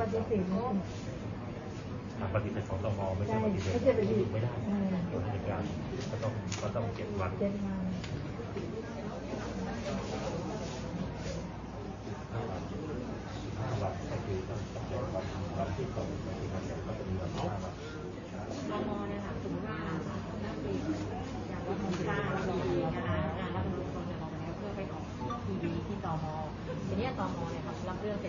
ปฏิเสธไม่ได้ทางปฏิเสธของตมไม่ใช่ใช่ปฏิเสธไม่ใช่ปฏิเสธไม่ได้อืมโดยราชการก็ต้องก็ต้องเจ็ดวัน เจ็ดวัน ห้าวันห้าวันก็คือต้องต้องเจ็ดวันวันที่สองปฏิบัติเนี่ยก็จะมีวันห้าวัน ตมเนี่ยค่ะสมมติว่านักเรียนอยากว่าทำค่าทีวีนะคะงานรับบรรลุคนจะลงแล้วเพื่อไปออกทีวีที่ตมทีนี้ตมเนี่ยค่ะ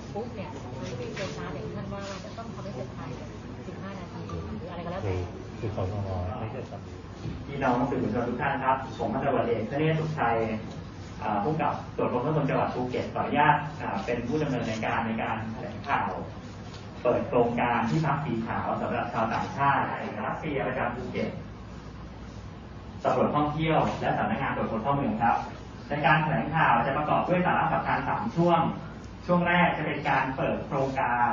รับเรื่องเสร็จปุ๊บเนี่ยมันไม่เกินช้าอย่างที่ท่านว่าว่าจะต้องทำให้เสร็จภายใน15 นาทีหรืออะไรก็แล้วคืแต่อคือสนไม่ใช่ตำรวจพี่น้องสื่อมวลชนทุกท่านครับผมพันตำรวจเอกธเนศสุขชัยอ่าผู้กำกับตรวจคนเข้าเมืองจังหวัดภูเก็ตขออนุญาตอ่าเป็นผู้ดำเนินในการในการแถลงข่าว เปิดโครงการที่พักสีขาวสำหรับชาวต่างชาติในรัสเซียประจำภูเก็ตตำรวจท่องเที่ยวและสำนักงานตรวจคนเข้าเมืองครับในการแถลงข่าวจะประกอบด้วยสาระสำคัญสามช่วง ช่วงแรกจะเป็นการเปิดโครงการ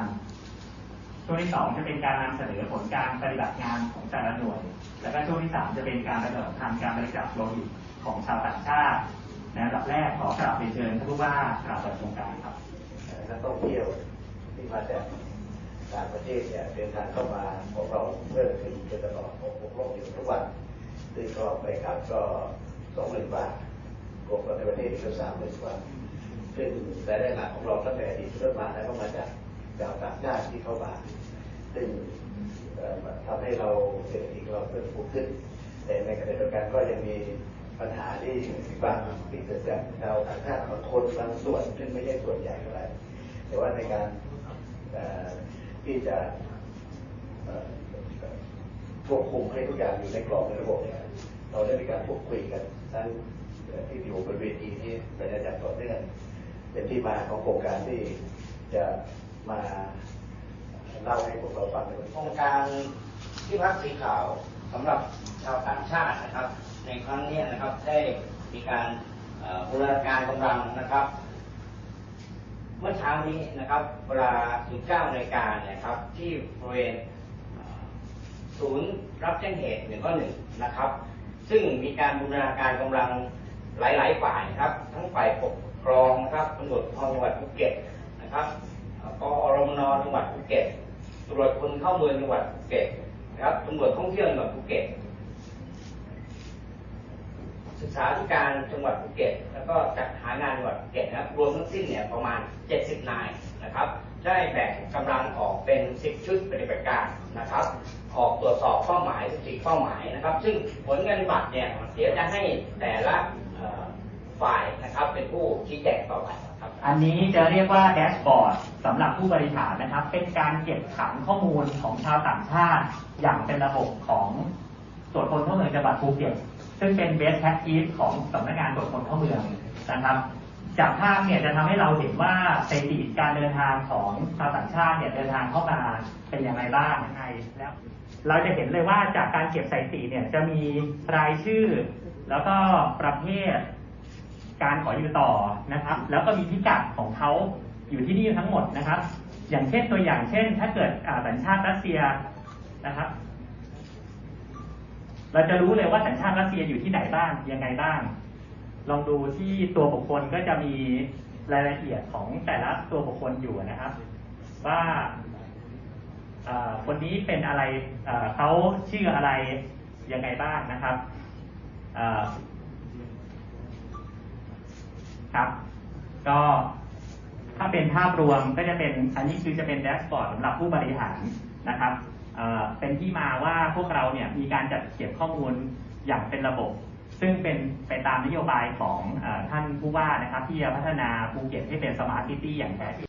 ช่วงที่สองจะเป็นการนำเสนอผลการปฏิบัติงานของแต่ละหน่วย แล้วก็ช่วงที่สามจะเป็นการประชาสัมพันธ์การบริจาคโลหิตของชาวต่างชาติในอันดับแรกขอกราบเรียนเชิญท่านผู้ว่ากราบเปิดโครงการครับนักท่องเที่ยวที่มาจากต่างประเทศเนี่ยเดินทางเข้ามาของเราเพิ่มขึ้นจนตลอด6โลกอยู่ทุกวันซึ่งก็ไปกลับก็สองหมื่นบาทรวมกันในประเทศกก็สามหมื่นบาท ซึ่งรายได้หลักของเราตั้งแต่อดีตเริ่มมาแล้วก็มาจากชาวต่างชาติที่เข้ามาซึ่งเอ่อทำให้เราเศรษฐกิจเราเพิ่มพูขึ้น แต่ในขณะเดียวกันก็ยังมีปัญหาที่บางที่เกิดจากชาวต่างชาติบางคนบางส่วนซึ่งไม่ใช่ส่วนใหญ่เท่าไหร่แต่ว่าในการที่จะควบคุมให้ทุกอย่างอยู่ในกรอบในระบบเนี่ยเราได้มีการพูดคุยกันทั้งที่อยู่บนเวทีนี้เป็นอาจารย์ต่อเนื่อง เป็นที่มาของโครงการที่จะมาเล่าให้พวกเราฟังในวันโครงการที่พักสีขาวสำหรับชาวต่างชาตินะครับ ในครั้งนี้นะครับได้มีการบูรณาการกำลังนะครับ เมื่อเช้านี้นะครับ เวลา19นาฬิกาเนี่ยครับ ที่บริเวณศูนย์รับแจ้งเหตุหนึ่งก็หนึ่งนะครับ ซึ่งมีการบูรณาการกำลังหลาย ๆ ฝ่ายครับ ทั้งฝ่ายปกค รองนะครับตำรวจภูธรจังหวัดภูเก็ตนะครับเอ่อกอรมนจังหวัดภูเก็ตตรวจคนเข้าเมืองจังหวัดภูเก็ตนะครับตำรวจท่องเที่ยวจังหวัดภูเก็ตศึกษาธิการจังหวัดภูเก็ต แล้วก็จัดหางานจังหวัดภูเก็ตนะครับรวมทั้งสิ้นเนี่ยประมาณ 70 นายนะครับ ได้แบ่งกำลังออกเป็น 10 ชุดปฏิบัติการนะครับ ออกตรวจสอบเป้าหมาย14เป้าหมายนะครับ ซึ่งผลการปฏิบัติเนี่ยเดี๋ยวจะให้แต่ละ ฝ่ายนะครับ เป็นผู้ชี้แจงต่อไปครับ อันนี้จะเรียกว่าแดชบอร์ดสำหรับผู้บริหารนะครับ เป็นการเก็บขันข้อมูลของชาวต่างชาติ อย่างเป็นระบบของตรวจคนเข้าเมืองจังหวัดภูเก็ตซึ่งเป็นเบสแพ็กทีของสำนักงานตรวจคนเข้าเมืองนะครับ จากภาพเนี่ยจะทำให้เราเห็นว่าสถิติการเดินทางของชาวต่างชาติเนี่ยเดินทางเข้ามาเป็นยังไงบ้างยังไงแล้วเราจะเห็นเลยว่าจากการเก็บสถิติเนี่ยจะมีรายชื่อ แล้วก็ประเภท การขออยู่ต่อนะครับ แล้วก็มีพิกัดของเขาอยู่ที่นี่ทั้งหมดนะครับ อย่างเช่นตัวอย่างเช่น ถ้าเกิดอ่าสัญชาติรัสเซียนะครับ เราจะรู้เลยว่าสัญชาติรัสเซียอยู่ที่ไหนบ้างยังไงบ้าง ลองดูที่ตัวบุคคลก็จะมีรายละเอียดของแต่ละตัวบุคคลอยู่นะครับ ว่าอ่าคนนี้เป็นอะไรอ่าเขาชื่ออะไรยังไงบ้างนะครับอ่า ครับ ก็ถ้าเป็นภาพรวมก็จะเป็นอันนี้คือจะเป็นแดชบอร์ดสำหรับผู้บริหารนะครับเเป็นที่มาว่าพวกเราเนี่ยมีการจัดเก็บข้อมูลอย่างเป็นระบบ ซึ่งเป็นไปตามนโยบายของอท่านผู้ว่านะครับ ที่จะพัฒนาภูเก็ตให้เป็นสมาร์ทซิตี้อย่างแท้จริง